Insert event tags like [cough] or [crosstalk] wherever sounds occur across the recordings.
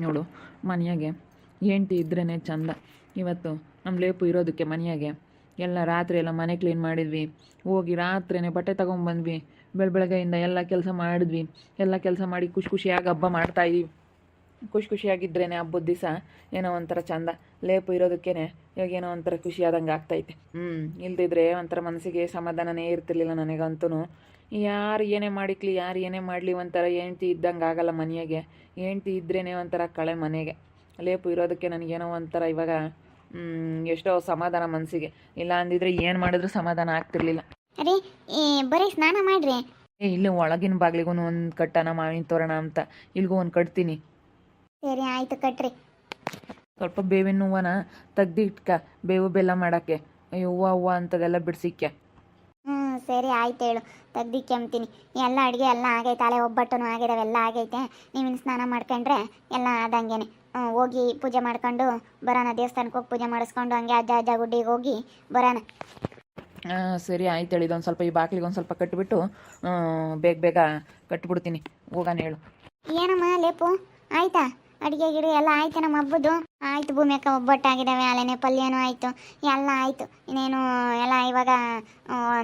ನೋಡು, ಮನೆಯಾಗೆ ಹೆಂಡ್ತಿ ಇದ್ರೇ ಚಂದ. ಇವತ್ತು ನಮ್ಮ ಲೇಪು ಇರೋದಕ್ಕೆ ಮನೆಯಾಗೆ. ಎಲ್ಲ ರಾತ್ರಿ ಎಲ್ಲ ಮನೆ ಕ್ಲೀನ್ ಮಾಡಿದ್ವಿ. ಹೋಗಿ ರಾತ್ರಿನೇ ಬಟ್ಟೆ ತೊಗೊಂಬಂದ್ವಿ. ಬೆಳ ಬೆಳಗ್ಗೆಯಿಂದ ಎಲ್ಲ ಕೆಲಸ ಮಾಡಿದ್ವಿ. ಎಲ್ಲ ಕೆಲಸ ಮಾಡಿ ಖುಷಿ ಖುಷಿಯಾಗಿ ಹಬ್ಬ ಮಾಡ್ತಾಯಿದ್ದೀವಿ ಖುಷಿ ಖುಷಿಯಾಗಿದ್ರೇ ಹಬ್ಬದ ದಿವಸ ಏನೋ ಒಂಥರ ಚಂದ. ಲೇಪು ಇರೋದಕ್ಕೇ ಇವಾಗ ಏನೋ ಒಂಥರ ಖುಷಿಯಾದಂಗೆ ಆಗ್ತೈತೆ. ಹ್ಞೂ ಇಲ್ದಿದ್ರೆ ಒಂಥರ ಮನಸ್ಸಿಗೆ ಸಮಾಧಾನನೇ ಇರ್ತಿರ್ಲಿಲ್ಲ ನನಗಂತೂ ಯಾರು ಏನೇ ಮಾಡಿಕ್ಲಿ ಯಾರು ಏನೇ ಮಾಡಲಿ ಒಂಥರ ಹೆಂಡ್ತಿ ಇದ್ದಂಗೆ ಆಗಲ್ಲ ಮನೆಯಾಗೆ. ಹೆಂಡ್ತಿ ಇದ್ರೇ ಒಂಥರ ಕಳೆ ಮನೆಗೆ. ಲೇಪು ಇರೋದಕ್ಕೆ ನನಗೇನೋ ಒಂಥರ ಇವಾಗ ಎಷ್ಟೋ ಸಮಾಧಾನ ಮನಸ್ಸಿಗೆ. ಇಲ್ಲ ಅಂದಿದ್ರೆ ಏನು ಮಾಡಿದ್ರು ಸಮಾಧಾನ ಆಗ್ತಿರ್ಲಿಲ್ಲ. ಅರೆ ಬರೀ ಸ್ನಾನ ಮಾಡ್ರಿ. ಏ ಇಲ್ಲಿ ಒಳಗಿನ ಬಾಗಿಲಿಗೂ ಒಂದು ಕಟ್ಟನ ಮಾವಿನ ತೋರಣ ಅಂತ. ಇಲ್ಗೂ ಒಂದು ಕಟ್ತೀನಿ. ಸರಿ ಆಯ್ತು ಕಟ್ರಿ. ಸ್ವಲ್ಪ ಬೇವಿನ ಹೂವನ ತೆಗ್ದಿಟ್ಕ ಬೇವು ಬೆಲ್ಲ ಮಾಡೋಕ್ಕೆ. ಹೂವು ಹೂವು ಅಂತದೆಲ್ಲ ಬಿಡ್ಸಿಕ್ಕೆ. ಹ್ಞೂ ಸರಿ ಆಯ್ತು ಹೇಳು. ತೆಗ್ದು ಕೆಮ್ತೀನಿ ಎಲ್ಲ ಅಡುಗೆ ಎಲ್ಲ ಆಗೈತೆ ಅಲೆ ಒಬ್ಬಟ್ಟನು ಆಗಿದಾವೆ ಎಲ್ಲ ಆಗೈತೆ. ನೀವಿನ್ನು ಸ್ನಾನ ಮಾಡ್ಕೊಂಡ್ರೆ ಎಲ್ಲ ಆದಂಗೆನೆ. ಹೋಗಿ ಪೂಜೆ ಮಾಡ್ಕೊಂಡು ಬರೋಣ ದೇವಸ್ಥಾನಕ್ಕೆ ಹೋಗಿ ಪೂಜೆ ಮಾಡಿಸ್ಕೊಂಡು ಹಂಗೆ ಅಜ್ಜ ಅಜ್ಜ ಗುಡ್ಡಿಗೆ ಹೋಗಿ ಬರೋಣ. ಸರಿ ಆಯ್ತು ಹೇಳಿ ಇದೊಂದು ಸ್ವಲ್ಪ ಈ ಬಾಗಿಲಿಗೆ ಒಂದು ಸ್ವಲ್ಪ ಕಟ್ಟಿಬಿಟ್ಟು ಬೇಗ ಬೇಗ ಕಟ್ಬಿಡ್ತೀನಿ. ಹೋಗೋಣ ಹೇಳು. ಏನಮ್ಮ ಲೇಪು? ಆಯ್ತಾ? ಅಡುಗೆ ಗಿಡ ಎಲ್ಲ ಆಯ್ತು, ನಮ್ಮ ಹಬ್ಬದ್ದು. ಆಯ್ತು, ಭೂಮಿ ಅಕ್ಕ ಒಬ್ಬಟ್ಟಾಗಿದ್ದಾವೆ ಅಲ್ಲೇನೆ ಪಲ್ಯನೂ ಆಯಿತು, ಎಲ್ಲ ಆಯಿತು. ಇನ್ನೇನು ಎಲ್ಲ ಇವಾಗ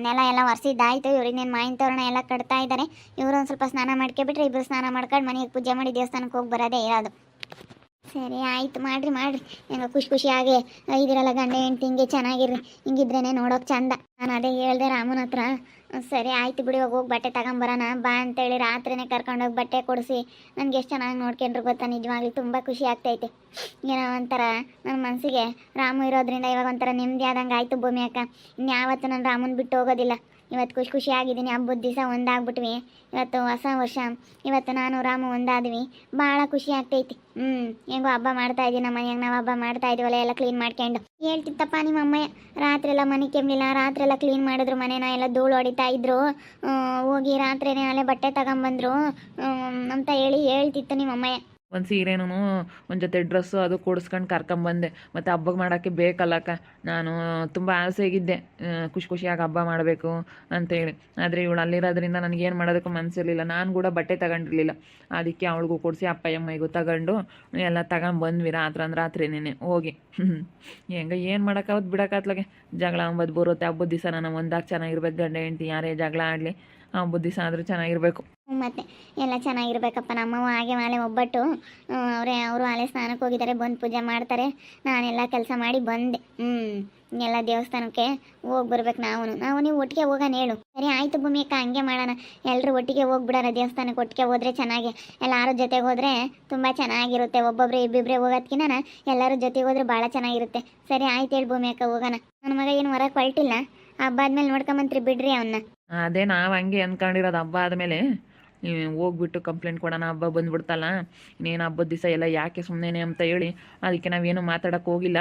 ನೆಲ ಎಲ್ಲ ಒರೆಸಿದ್ದಾಯ್ತು, ಇವ್ರು ಇನ್ನೇನು ಮಾಯಿನ ತೋರಣ ಎಲ್ಲ ಕಟ್ತಾ ಇದ್ದಾರೆ. ಇವರು ಒಂದು ಸ್ವಲ್ಪ ಸ್ನಾನ ಮಾಡ್ಕೊಬಿಟ್ರೆ ಇಬ್ಬರು ಸ್ನಾನ ಮಾಡ್ಕೊಂಡು ಮನೆಗೆ ಪೂಜೆ ಮಾಡಿ ದೇವಸ್ಥಾನಕ್ಕೆ ಹೋಗಿ ಬರೋದೇ ಇರೋದು. ಸರಿ, ಆಯ್ತು, ಮಾಡ್ರಿ ಮಾಡ್ರಿ. ಹೆಂಗೆ ಖುಷಿ ಖುಷಿಯಾಗಿ, ಇದಿರಲ್ಲ ಗಂಡ ಹೆಂಡ್ತಿ, ಹಿಂಗೆ ಚೆನ್ನಾಗಿರ್ರಿ. ಹಿಂಗಿದ್ರೇನೆ ನೋಡೋಕೆ ಚಂದ. ನಾನು ಅದೇ ಹೇಳ್ದೆ ರಾಮನ ಹತ್ರ. ಸರಿ ಆಯ್ತು ಬಿಡಿ ಹೋಗಿ ಬಟ್ಟೆ ತಗೊಂಬರೋಣ. ಬಾ ಅಂತೇಳಿ ರಾತ್ರಿನೇ ಕರ್ಕೊಂಡೋಗಿ ಬಟ್ಟೆ ಕೊಡಿಸಿ. ನನಗೆ ಎಷ್ಟು ಚೆನ್ನಾಗಿ ನೋಡ್ಕೊಂಡ್ರು ಗೊತ್ತಾ? ನಿಜವಾಗ್ಲೂ ತುಂಬ ಖುಷಿ ಆಗ್ತೈತೆ. ಏನೋ ಒಂಥರ ನನ್ನ ಮನಸ್ಸಿಗೆ ರಾಮು ಇರೋದ್ರಿಂದ ಇವಾಗ ಒಂಥರ ನೆಮ್ಮದಿ ಆದಂಗೆ ಆಯಿತು ಭೂಮಿ ಅಕ್ಕ. ಇನ್ಯಾವತ್ತು ನಾನು ರಾಮನ ಬಿಟ್ಟು ಹೋಗೋದಿಲ್ಲ. ಇವತ್ತು ಖುಷಿ ಖುಷಿಯಾಗಿದ್ದೀನಿ ಹಬ್ಬದ ದಿವಸ ಒಂದಾಗ್ಬಿಟ್ವಿ. ಇವತ್ತು ಹೊಸ ವರ್ಷ. ಇವತ್ತು ನಾನು, ರಾಮು ಒಂದಾದ್ವಿ. ಭಾಳ ಖುಷಿ ಆಗ್ತೈತಿ. ಹ್ಞೂ ಹೆಂಗೋ ಹಬ್ಬ ಮಾಡ್ತಾ ಇದ್ದೀವಿ ನಮ್ಮ ಮನೆಯಾಗ. ನಾವು ಹಬ್ಬ ಮಾಡ್ತಾ ಇದೀವಲ್ಲ ಎಲ್ಲ ಕ್ಲೀನ್ ಮಾಡ್ಕೊಂಡು. ಹೇಳ್ತಿತ್ತಪ್ಪ ನಿಮ್ಮ ಅಮ್ಮಯ ರಾತ್ರಿ ಎಲ್ಲ ಮನೆ ಕೆಮ್ಮಿಲ್ಲ ರಾತ್ರಿ ಎಲ್ಲ ಕ್ಲೀನ್ ಮಾಡಿದ್ರು ಮನೇನ? ಎಲ್ಲ ಧೂಳು ಹೊಡಿತಾ ಇದ್ರು. ಹೋಗಿ ರಾತ್ರಿನೇ ಅಲ್ಲೇ ಬಟ್ಟೆ ತಗೊಂಬಂದ್ರು. ಅಂತ ಹೇಳಿ ಹೇಳ್ತಿತ್ತು ನಿಮ್ಮ ಅಮ್ಮಯ್ಯ ಒಂದು ಸೀರೆನೂ ಒಂದು ಜೊತೆ ಡ್ರೆಸ್ಸು ಅದು ಕೊಡಿಸ್ಕೊಂಡು ಕರ್ಕೊಂಬಂದೆ ಮತ್ತು ಹಬ್ಬಕ್ಕೆ ಮಾಡೋಕ್ಕೆ ಬೇಕಲ್ಲಕ್ಕ. ನಾನು ತುಂಬ ಆಸೆಗಿದ್ದೆ. ಆಗಿದ್ದೆ ಖುಷಿ ಖುಷಿಯಾಗಿ ಹಬ್ಬ ಮಾಡಬೇಕು ಅಂತೇಳಿ. ಆದರೆ ಇವಳು ಅಲ್ಲಿರೋದ್ರಿಂದ ನನಗೇನು ಮಾಡೋದಕ್ಕೂ ಮನಸ್ಸಿರಲಿಲ್ಲ ನಾನು ಕೂಡ ಬಟ್ಟೆ ತಗೊಂಡಿರಲಿಲ್ಲ. ಅದಕ್ಕೆ ಅವಳಿಗೂ ಕೊಡಿಸಿ ಅಪ್ಪ ಅಮ್ಮನಿಗೂ ತಗೊಂಡು ಎಲ್ಲ ತಗೊಂಬಂದ್ವಿ ರಾತ್ರಿ ಅಂದ್ರೆ ರಾತ್ರಿನೇ ಹೋಗಿ. [laughs] ಹೆಂಗೆ ಏನು ಮಾಡೋಕ್ಕಾವತ್ತು ಬಿಡೋಕ್ಕಾತ್ಲಾಗೆ? ಜಗಳ ಅಂಬದು ಬರುತ್ತೆ. ಹಬ್ಬದ ದಿವಸ ನಾನು ಒಂದಾಗಿ ಚೆನ್ನಾಗಿರ್ಬೇಕು. ಗಂಡ ಹೆಂಡ್ತಿ ಯಾರೇ ಜಗಳ ಆಡಲಿ, ಹಬ್ಬದ ದಿವಸ ಆದರೂ ಚೆನ್ನಾಗಿರಬೇಕು. ಮತ್ತೆ, ಎಲ್ಲ ಚೆನ್ನಾಗಿರ್ಬೇಕಪ್ಪ, ನಮ್ಮವ್ವ ಹಾಗೆ ಮಾಲೆ ಒಬ್ಬಟ್ಟು. ಅವರೇ, ಅವರು ಆಲೆ ಸ್ನಾನಕ್ಕೆ ಹೋಗಿದ್ದಾರೆ ಬಂದು ಪೂಜೆ ಮಾಡ್ತಾರೆ. ನಾನೆಲ್ಲ ಕೆಲಸ ಮಾಡಿ ಬಂದೆ. ಹ್ಞೂ ಎಲ್ಲ ದೇವಸ್ಥಾನಕ್ಕೆ ಹೋಗಿ ಬರ್ಬೇಕು ನಾವು ನಾವು ನೀವು ಒಟ್ಟಿಗೆ ಹೋಗೋಣ ಹೇಳು. ಸರಿ, ಆಯ್ತು ಭೂಮಿ ಅಕ್ಕ, ಹಂಗೆ ಮಾಡೋಣ. ಎಲ್ಲರೂ ಒಟ್ಟಿಗೆ ಹೋಗ್ಬಿಡೋಣ, ದೇವಸ್ಥಾನಕ್ಕೆ ಒಟ್ಟಿಗೆ ಹೋದ್ರೆ ಚೆನ್ನಾಗಿ. ಎಲ್ಲರೂ ಜೊತೆಗೆ ಹೋದ್ರೆ ತುಂಬ ಚೆನ್ನಾಗಿರುತ್ತೆ. ಒಬ್ಬೊಬ್ಬರೇ ಇಬ್ಬಿಬ್ಬರೇ ಹೋಗೋದ್ಕಿನ ಎಲ್ಲರೂ ಜೊತೆಗೆ ಹೋದ್ರೆ ಭಾಳ ಚೆನ್ನಾಗಿರುತ್ತೆ. ಸರಿ, ಆಯ್ತು ಹೇಳಿ ಭೂಮಿ ಅಕ್ಕ, ಹೋಗೋಣ. ನನ್ನ ಮಗ ಏನು ಹೊರಗೆ ಹೊರಟಿಲ್ಲ. ಹಬ್ಬ ಆದ್ಮೇಲೆ ನೋಡ್ಕೊಂಬಂತ್ರಿ ಬಿಡ್ರಿ ಅವನ್ನ ಅದೇ ನಾವು ಹಂಗೆ ಅನ್ಕೊಂಡಿರೋದು, ಹಬ್ಬ ಆದಮೇಲೆ. ಹೋಗ್ಬಿಟ್ಟು ಕಂಪ್ಲೇಂಟ್ ಕೊಡೋಣ, ಹಬ್ಬ ಬಂದ್ಬಿಡ್ತಲ್ಲ, ಇನ್ನೇನು ಹಬ್ಬದ ದಿವಸ ಎಲ್ಲ ಯಾಕೆ ಸುಮ್ಮನೆ ಅಂತ ಹೇಳಿ, ಅದಕ್ಕೆ ನಾವೇನು ಮಾತಾಡೋಕ್ಕೆ ಹೋಗಿಲ್ಲ.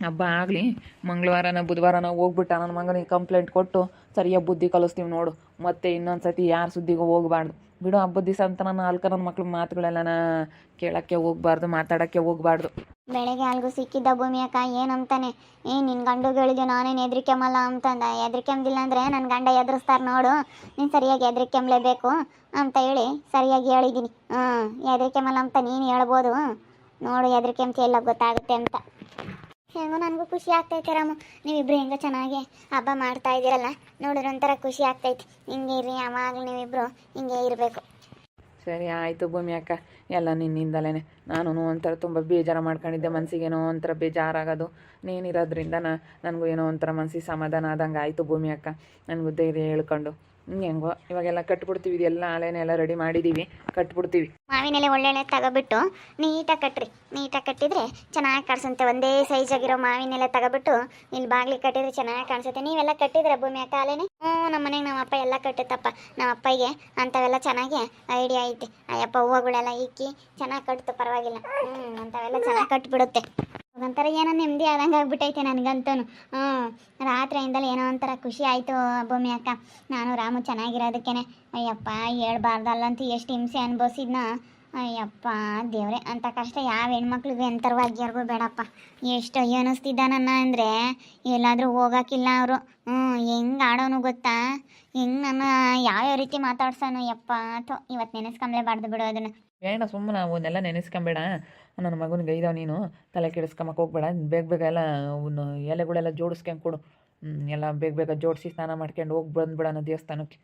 ಹಬ್ಬ ಆಗಲಿ, ಮಂಗಳವಾರನ ಬುಧವಾರನ ಹೋಗ್ಬಿಟ್ಟು ನನ್ನ ಮಗನಿಗೆ ಕಂಪ್ಲೇಂಟ್ ಕೊಟ್ಟು, ಸರಿಯಾಗಿ ಬುದ್ಧಿ ಕಲಿಸ್ತೀವಿ ನೋಡು, ಮತ್ತೆ ಇನ್ನೊಂದು ಸತಿ ಯಾರ ಸುದ್ದಿಗೂ ಹೋಗಬಾರ್ದು. ಬಿಡು, ಹಬ್ಬದ ದಿವಸ ಅಂತ ನಾನು ಅಲ್ಕ ನನ್ನ ಮಕ್ಳ ಮಾತುಗಳೆಲ್ಲನ ಕೇಳೋಕ್ಕೆ ಹೋಗ್ಬಾರ್ದು, ಮಾತಾಡೋಕ್ಕೆ ಹೋಗ್ಬಾರ್ದು. ಬೆಳಗ್ಗೆ ಅಲ್ಗೂ ಸಿಕ್ಕಿದ್ದ ಭೂಮಿ ಅಕ್ಕ ಏನಂತಾನೆ ಏ ನಿನ್ನ ಗಂಡುಗಳಿಗೆ ನಾನೇನು ಎದ್ರಿಕೆಂಬಲ್ಲ ಅಂತಂದ. ಎದ್ರಿಕೆಂಬಿಲ್ಲ ಅಂದರೆ ನನ್ನ ಗಂಡ ಎದುರಿಸ್ತಾರೆ ನೋಡು. ನೀನು ಸರಿಯಾಗಿ ಎದ್ರಿಕೆಂಬಲೇಬೇಕು ಅಂತ ಹೇಳಿ ಸರಿಯಾಗಿ ಹೇಳಿದ್ದೀನಿ ಹಾಂ ಎದ್ರಿಕೆಂಬಲ್ಲ ಅಂತ ನೀನು ಹೇಳ್ಬೋದು. ನೋಡು ಎದ್ರಿಕೆಂಬ್ತಿ ಎಲ್ಲ ಗೊತ್ತಾಗುತ್ತೆ ಅಂತ. ಹೆಂಗೋ ನನಗೂ ಖುಷಿ ಆಗ್ತೈತೆ ರಾಮು. ನೀವಿಬ್ರು ಹೆಂಗೋ ಚೆನ್ನಾಗಿ ಹಬ್ಬ ಮಾಡ್ತಾ ಇದ್ದೀರಲ್ಲ ನೋಡಿದ್ರೆ ಒಂಥರ ಖುಷಿ ಆಗ್ತೈತಿ. ಹಿಂಗೆ ಇರ್ರಿ, ಯಾವಾಗಲೂ ನೀವಿಬ್ರು ಹಿಂಗೆ ಇರಬೇಕು. ಸರಿ, ಆಯಿತು ಭೂಮಿ ಅಕ್ಕ. ಎಲ್ಲ ನಿನ್ನಿಂದಲೇ ನಾನು ಒಂಥರ ತುಂಬ ಬೇಜಾರು ಮಾಡ್ಕೊಂಡಿದ್ದೆ ಮನಸ್ಸಿಗೇನೋ ಒಂಥರ ಬೇಜಾರಾಗೋದು. ನೀನಿರೋದ್ರಿಂದ ನನಗೂ ಏನೋ ಒಂಥರ ಮನಸ್ಸಿಗೆ ಸಮಾಧಾನ ಆದಂಗೆ ಆಯಿತು ಭೂಮಿ ಅಕ್ಕ. ನನಗೂ ಧೈರ್ಯ ಹೇಳ್ಕೊಂಡು. ಹೆಂಗೋ, ಇವಾಗೆಲ್ಲ ಕಟ್ಬಿಡ್ತೀವಿ, ಇದೆಲ್ಲ ಆಲೆನೆಲ್ಲ ರೆಡಿ ಮಾಡಿದ್ದೀವಿ ಕಟ್ಬಿಡ್ತೀವಿ. ಮಾವಿನೆಲೆ ಒಳ್ಳೆಣ್ಣೆ ತಗೊಬಿಟ್ಟು ನೀಟಾಗಿ ಕಟ್ರಿ. ನೀಟಾಗಿ ಕಟ್ಟಿದ್ರೆ ಚೆನ್ನಾಗಿ ಕಾಣಿಸುತ್ತೆ. ಒಂದೇ ಸೈಜ್ ಆಗಿರೋ ಮಾವಿನೆಲೆ ತಗೊಬಿಟ್ಟು ಇಲ್ಲಿ ಬಾಗ್ಲಿಗೆ ಕಟ್ಟಿದ್ರೆ ಚೆನ್ನಾಗಿ ಕಾಣಿಸುತ್ತೆ. ನೀವೆಲ್ಲ ಕಟ್ಟಿದ್ರೆ ಭೂಮಿ ಅಕ್ಕ ಆಲೆನೆ? ಹ್ಞೂ, ನಮ್ಮ ಮನೆಗೆ ನಮ್ಮ ಅಪ್ಪ ಎಲ್ಲ ಕಟ್ಟುತ್ತಪ್ಪ. ನಮ್ಮ ಅಪ್ಪಗೆ ಅಂಥವೆಲ್ಲ ಚೆನ್ನಾಗಿ ಐಡಿಯಾ ಐತೆ. ಅಯ್ಯಪ್ಪ ಹೂವುಗಳೆಲ್ಲ ಇಕ್ಕಿ ಚೆನ್ನಾಗಿ ಕಟ್ತು, ಪರವಾಗಿಲ್ಲ. ಹ್ಞೂ ಅಂಥವೆಲ್ಲ ಚೆನ್ನಾಗಿ ಕಟ್ಬಿಡುತ್ತೆ. ಒಂಥರ ಏನೋ ನೆಮ್ಮದಿ ಆದಂಗೆ ಆಗ್ಬಿಟ್ಟೈತೆ ನನಗಂತೂ ಹ್ಞೂ, ರಾತ್ರಿಯಿಂದಲೇ ಏನೋ ಒಂಥರ ಖುಷಿ ಆಯಿತು ಭೂಮಿ ಅಕ್ಕ. ನಾನು ರಾಮು ಚೆನ್ನಾಗಿರೋದಕ್ಕೇನೆ. ಅಯ್ಯಪ್ಪ, ಹೇಳ್ಬಾರ್ದಲ್ಲಂತೂ ಎಷ್ಟು ಹಿಂಸೆ ಅನುಭವಿಸಿದ್ನ. ಅಯ್ಯಪ್ಪ, ದೇವ್ರೆ, ಅಂತ ಕಷ್ಟ ಯಾವ ಹೆಣ್ಮಕ್ಳಿಗೂ ಎಂಥರವಾಗಿರ್ಗೂ ಬೇಡಪ್ಪ. ಎಷ್ಟು ಅಯ್ಯೋ ಅನ್ನಿಸ್ತಿದ್ದ ನನ್ನ ಅಂದರೆ. ಎಲ್ಲಾದರೂ ಹೋಗೋಕ್ಕಿಲ್ಲ ಅವರು. ಹ್ಞೂ, ಹೆಂಗೆ ಆಡೋನು ಗೊತ್ತಾ. ಹೆಂಗೆ ನನ್ನ ಯಾವ್ಯಾವ ರೀತಿ ಮಾತಾಡ್ಸೋನು. ಯಪ್ಪ ಥೋ ಇವತ್ತು ನೆನೆಸ್ಕೊಂಬ್ಲೇಬಾರ್ದು ಬಿಡು ಅದನ್ನು. ಬೇಡ ಸುಮ್ಮನೆ ಅವನ್ನೆಲ್ಲ ನೆನೆಸ್ಕೊಂಬೇಡ. ನನ್ನ ಮಗನಿಗೆ ಐದವ ನೀನು, ತಲೆ ಕೆಡಿಸ್ಕೊಂಬಕ್ಕೆ ಹೋಗ್ಬೇಡ. ಬೇಗ ಬೇಗ ಎಲ್ಲ ಅವನ್ನ ಎಲೆಗಳೆಲ್ಲ ಜೋಡಿಸ್ಕೊಂಡ್ ಕೊಡು. ಎಲ್ಲ ಬೇಗ ಬೇಗ ಜೋಡಿಸಿ ಸ್ನಾನ ಮಾಡ್ಕೊಂಡು ಹೋಗಿ ಬಂದ್ಬಿಡೋಣ ದೇವಸ್ಥಾನಕ್ಕೆ.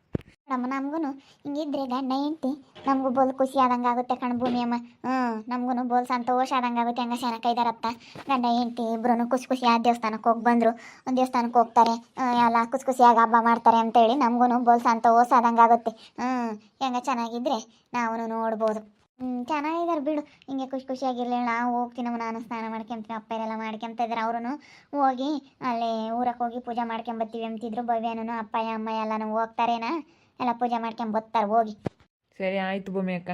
ನಮ್ಮ ನಮಗೂ ಹಿಂಗಿದ್ರೆ ಗಂಡ, ಹೆಂಡತಿ, ನಮಗೂ ಬೋಲ್ ಖುಷಿ ಆದಂಗೆ ಆಗುತ್ತೆ ಕಣ್ ಭೂಮಿ ಅಮ್ಮ. ಹ್ಞೂ ನಮಗೂ ಬೋಲ್ ಸಂತೋಷ ಆದಂಗೆ ಆಗುತ್ತೆ. ಹಂಗೆ ಚೆನ್ನಾಗಿ ಕೈದಾರಪ್ಪ ಗಂಡ, ಹೆಂಡತಿ ಇಬ್ಬರೂ ಖುಷಿ ಖುಷಿ ಆ ದೇವಸ್ಥಾನಕ್ಕೆ ಹೋಗಿ ಬಂದರು. ದೇವಸ್ಥಾನಕ್ಕೆ ಹೋಗ್ತಾರೆ. ಎಲ್ಲ ಖುಷಿ ಖುಷಿಯಾಗಿ ಹಬ್ಬ ಮಾಡ್ತಾರೆ ಅಂತೇಳಿ ನಮಗೂ ಬೋಲ್ ಸಂತೋಷ ಆದಂಗೆ ಆಗುತ್ತೆ. ಹ್ಞೂ ಹೆಂಗ ಚೆನ್ನಾಗಿದ್ರೆ ನಾವು ನೋಡ್ಬೋದು. ಹ್ಞೂ ಚೆನ್ನಾಗಿದ್ದಾರೆ ಬಿಡು. ಹಿಂಗೆ ಖುಷಿ ಖುಷಿಯಾಗಿರಲಿ. ನಾವು ಹೋಗ್ತೀನಮ್ಮ ನಾನು ಸ್ನಾನ ಮಾಡ್ಕೊಂತೀನಿ ಅಪ್ಪ ಎಲ್ಲ ಮಾಡ್ಕೊಂತ ಇದ್ದಾರೆ ಅವ್ರೂ ಹೋಗಿ ಅಲ್ಲಿ ಊರಕ್ಕೆ ಹೋಗಿ ಪೂಜೆ ಮಾಡ್ಕೊಂಬತ್ತೀವಿ ಅಂತಿದ್ರು ಭವ್ಯನೂ ಅಪ್ಪ ಅಮ್ಮ ಎಲ್ಲನೂ ಹೋಗ್ತಾರೇನಾ? ಎಲ್ಲ ಪೂಜೆ ಮಾಡ್ಕೊಂಡ್ ಬರ್ತಾರೆ ಹೋಗಿ. ಸರಿ ಆಯ್ತು ಭೂಮಿ ಅಕ್ಕ.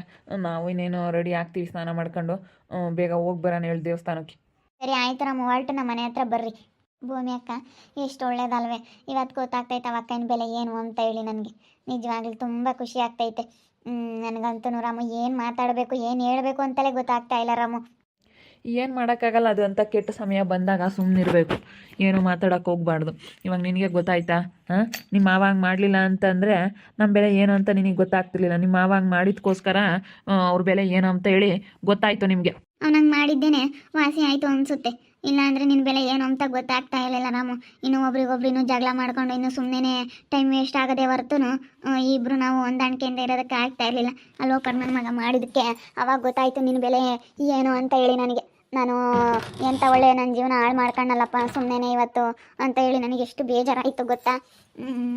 ನಾವು ಇನ್ನೇನು ರೆಡಿ ಆಗ್ತೀವಿ ಸ್ನಾನ ಮಾಡ್ಕೊಂಡು. ಬೇಗ ಹೋಗಿ ಬರೋಣ ಹೇಳಿ ದೇವಸ್ಥಾನಕ್ಕೆ. ಸರಿ ಆಯ್ತು ನಮ್ಮ ಹೊರಟು ನಮ್ಮ ಮನೆ ಹತ್ರ ಬರ್ರಿ. ಭೂಮಿ ಅಕ್ಕ ಎಷ್ಟು ಒಳ್ಳೇದಲ್ವೇ. ಇವತ್ತು ಗೊತ್ತಾಗ್ತೈತೆ ಅವಕ್ಕನ ಅಕ್ಕನ ಬೆಲೆ ಏನು ಅಂತ ಹೇಳಿ ನನಗೆ. ನಿಜವಾಗ್ಲೂ ತುಂಬ ಖುಷಿ ಆಗ್ತೈತೆ. ನನಗಂತೂ ರಾಮು ಏನು ಮಾತಾಡಬೇಕು ಏನು ಹೇಳಬೇಕು ಅಂತಲೇ ಗೊತ್ತಾಗ್ತಾ ಇಲ್ಲ ರಾಮು. ಏನು ಮಾಡೋಕ್ಕಾಗಲ್ಲ ಅದು ಅಂತ ಕೆಟ್ಟ ಸಮಯ ಬಂದಾಗ ಸುಮ್ಮನಿರಬೇಕು ಏನು ಮಾತಾಡೋಕೆ ಹೋಗ್ಬಾರ್ದು. ಇವಾಗ ನಿನಗೆ ಗೊತ್ತಾಯ್ತಾ? ಹಾಂ? ನಿಮ್ಮ ಮಾವ ಹಂಗೆ ಮಾಡಲಿಲ್ಲ ಅಂತಂದರೆ ನಮ್ಮ ಬೆಲೆ ಏನು ಅಂತ ನಿನಗೆ ಗೊತ್ತಾಗ್ತಿರ್ಲಿಲ್ಲ. ನಿಮ್ಮ ಮಾವ ಹಂಗೆ ಮಾಡಿದ್ಕೋಸ್ಕರ ಅವ್ರ ಬೆಲೆ ಏನು ಅಂತ ಹೇಳಿ ಗೊತ್ತಾಯ್ತು ನಿಮಗೆ. ಅವ್ನಂಗೆ ಮಾಡಿದ್ದೇನೆ ವಾಸಿ ಆಯಿತು ಅನಿಸುತ್ತೆ. ಇಲ್ಲಾಂದರೆ ನಿನ್ನ ಬೆಲೆ ಏನು ಅಂತ ಗೊತ್ತಾಗ್ತಾ ಇರಲಿಲ್ಲ ನಾವು ಇನ್ನು ಒಬ್ರಿಗೊಬ್ರು ಇನ್ನೂ ಜಗಳ ಮಾಡ್ಕೊಂಡು ಇನ್ನು ಸುಮ್ಮನೆ ಟೈಮ್ ವೇಸ್ಟ್ ಆಗದೆ ಹೊರತು ಇಬ್ಬರು ನಾವು ಹೊಂದಾಣಿಕೆಯಿಂದ ಇರೋದಕ್ಕೆ ಆಗ್ತಾ ಇರಲಿಲ್ಲ. ಅಲ್ಲೋ ಕರ್ಮನ ಮಗ ಮಾಡಿದ್ದಕ್ಕೆ ಅವಾಗ ಗೊತ್ತಾಯಿತು ನಿನ್ನ ಬೆಲೆ ಏನು ಅಂತ ಹೇಳಿ ನನಗೆ. ನಾನು ಎಂಥ ಒಳ್ಳೆ ನನ್ನ ಜೀವನ ಹಾಳು ಮಾಡ್ಕೊಂಡಲ್ಲಪ್ಪ ಸುಮ್ಮನೆ ಇವತ್ತು ಅಂತ ಹೇಳಿ ನನಗೆ ಎಷ್ಟು ಬೇಜಾರಾಯಿತು ಗೊತ್ತಾ?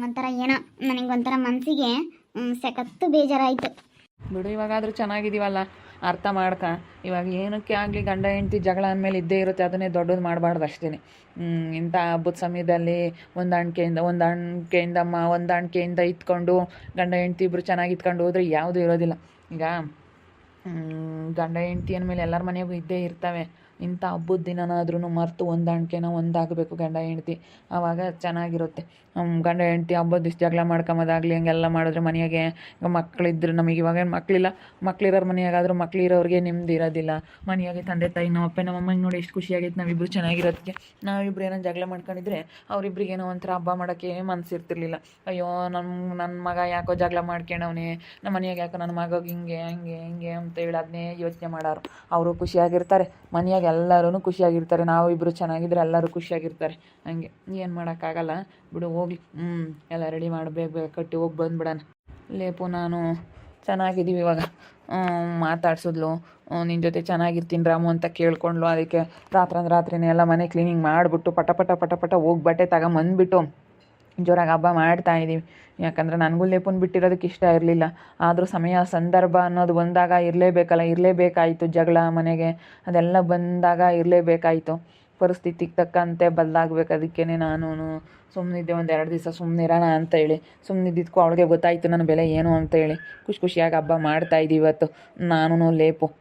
ಒಂಥರ ಏನೋ ನನಗೆ ಒಂಥರ ಮನಸ್ಸಿಗೆ ಸಖತ್ತು ಬೇಜಾರಾಯಿತು. ಬಿಡು, ಇವಾಗಾದರೂ ಚೆನ್ನಾಗಿದ್ದೀವಲ್ಲ? ಅರ್ಥ ಮಾಡ್ಕ. ಇವಾಗ ಏನಕ್ಕೆ ಆಗಲಿ ಗಂಡ ಹೆಂಡತಿ ಜಗಳ ಅಂದಮೇಲೆ ಇದ್ದೇ ಇರುತ್ತೆ, ಅದನ್ನೇ ದೊಡ್ಡದು ಮಾಡಬಾರ್ದು ಅಷ್ಟೇ ಇಂಥ ಹಬ್ಬದ ಸಮಯದಲ್ಲಿ ಹೊಂದಾಣಿಕೆಯಿಂದ ಹೊಂದಾಣಿಕೆಯಿಂದ ಮ ಹೊಂದಾಣಿಕೆಯಿಂದ ಇದ್ಕೊಂಡು ಗಂಡ ಹೆಂಡತಿ ಇಬ್ಬರು ಚೆನ್ನಾಗಿ ಇದ್ಕೊಂಡು ಹೋದ್ರೆ ಯಾವುದೂ ಇರೋದಿಲ್ಲ. ಈಗ ಗಂಡ ಹೆಂಡತಿ ಅಂದಮೇಲೆ ಎಲ್ಲರ ಮನೆಗೂ ಇದ್ದೇ ಇರ್ತವೆ. ಇಂಥ ಹಬ್ಬದ ದಿನನಾದ್ರೂ ಮರೆತು ಹೊಂದಾಣಿಕೆನ ಒಂದಾಗಬೇಕು ಗಂಡ ಹೆಂಡತಿ. ಆವಾಗ ಚೆನ್ನಾಗಿರುತ್ತೆ. ಗಂಡ ಹೆಂಡತಿ ಹಬ್ಬದ ದಿವ್ಸ ಜಗಳ ಮಾಡ್ಕೊಂಬೋದಾಗಲಿ, ಹಂಗೆಲ್ಲ ಮಾಡಿದ್ರೆ ಮನೆಯಾಗೆ ಮಕ್ಕಳಿದ್ರು ನಮಗೆ ಇವಾಗ ಮಕ್ಕಳಿಲ್ಲ ಮಕ್ಳಿರೋರು ಮನೆಯಾಗಾದ್ರೂ ಮಕ್ಕಳಿರೋರಿಗೆ ನೆಮ್ಮದಿ ಇರೋದಿಲ್ಲ. ಮನೆಯಾಗೆ ತಂದೆ, ತಾಯಿ, ನಮ್ಮ ಅಪ್ಪ, ನಮ್ಮ ಅಮ್ಮಂಗೆ ನೋಡಿ ಎಷ್ಟು ಖುಷಿಯಾಗೈತೆ ನಾವಿಬ್ಬರು ಚೆನ್ನಾಗಿರೋದಕ್ಕೆ ನಾವಿಬ್ರು ಏನೋ ಜಗಳ ಮಾಡ್ಕೊಂಡಿದ್ರೆ ಅವರಿಬ್ರಿಗೆ ಏನೋ ಒಂಥರ ಹಬ್ಬ ಮಾಡೋಕ್ಕೆ ಮನಸ್ಸಿರ್ತಿರ್ಲಿಲ್ಲ ಅಯ್ಯೋ ನಮ್ಮ ನನ್ನ ಮಗ ಯಾಕೋ ಜಗಳ ಮಾಡ್ಕೊಂಡವನೇ ನಮ್ಮ ಮನೆಯಾಗೆ ಯಾಕೋ ನನ್ನ ಮಗ ಹಿಂಗೆ, ಹಂಗೆ, ಹಿಂಗೆ ಅಂತ ಹೇಳಿ ಅದನ್ನೇ ಯೋಚನೆ ಮಾಡೋರು. ಅವರು ಖುಷಿಯಾಗಿರ್ತಾರೆ. ಮನೆಯಾಗ ಎಲ್ಲರೂ ಖುಷಿಯಾಗಿರ್ತಾರೆ. ನಾವು ಇಬ್ಬರು ಚೆನ್ನಾಗಿದ್ರೆ ಎಲ್ಲರೂ ಖುಷಿಯಾಗಿರ್ತಾರೆ. ಹಂಗೆ. ಏನು ಮಾಡೋಕ್ಕಾಗಲ್ಲ. ಬಿಡು ಹೋಗಿ ಹ್ಞೂ ಎಲ್ಲ ರೆಡಿ ಮಾಡಬೇಕು ಕಟ್ಟಿ ಹೋಗಿ ಬಂದುಬಿಡೋಣ. ಲೇಪು ನಾನು ಚೆನ್ನಾಗಿದ್ದೀವಿ ಇವಾಗ. ಮಾತಾಡ್ಸಿದ್ಲು. ನಿನ್ನ ಜೊತೆ ಚೆನ್ನಾಗಿರ್ತೀನಿ ರಾಮು ಅಂತ ಕೇಳ್ಕೊಂಡ್ಲು. ಅದಕ್ಕೆ ರಾತ್ರಂದು ರಾತ್ರಿನೇ ಎಲ್ಲ ಮನೆ ಕ್ಲೀನಿಂಗ್ ಮಾಡಿಬಿಟ್ಟು ಪಟ ಪಟ ಪಟ ಪಟ ಹೋಗಿ ಬಟ್ಟೆ ತಗೊಂಬಂದ್ಬಿಟ್ಟು ಜೋರಾಗಿ ಹಬ್ಬ ಮಾಡ್ತಾ ಇದ್ದೀವಿ ಯಾಕಂದರೆ ನನಗೂ ಲೇಪನ್ ಬಿಟ್ಟಿರೋದಕ್ಕೆ ಇಷ್ಟ ಇರಲಿಲ್ಲ. ಆದರೂ ಸಮಯ, ಸಂದರ್ಭ ಅನ್ನೋದು ಬಂದಾಗ ಇರಲೇಬೇಕಲ್ಲ, ಇರಲೇಬೇಕಾಯಿತು ಜಗಳ ಮನೆಗೆ. ಅದೆಲ್ಲ ಬಂದಾಗ ಇರಲೇಬೇಕಾಯಿತು. ಪರಿಸ್ಥಿತಿಗೆ ತಕ್ಕಂತೆ ಬದಲಾಗಬೇಕು ಅದಕ್ಕೇ ನಾನು ಸುಮ್ಮನಿದ್ದೆ ಒಂದು ಎರಡು ದಿವಸ ಸುಮ್ಮನಿರೋಣ ಅಂತ ಹೇಳಿ. ಸುಮ್ಮನಿದ್ದಿದ್ಕು ಅವಳಿಗೆ ಗೊತ್ತಾಯಿತು, ನನ್ನ ಬೆಲೆ ಏನು ಅಂತ ಹೇಳಿ. ಖುಷಿ ಖುಷಿಯಾಗಿ ಹಬ್ಬ ಮಾಡ್ತಾಯಿದ್ದೀವಿ ಇವತ್ತು. ನಾನು ಲೇಪು.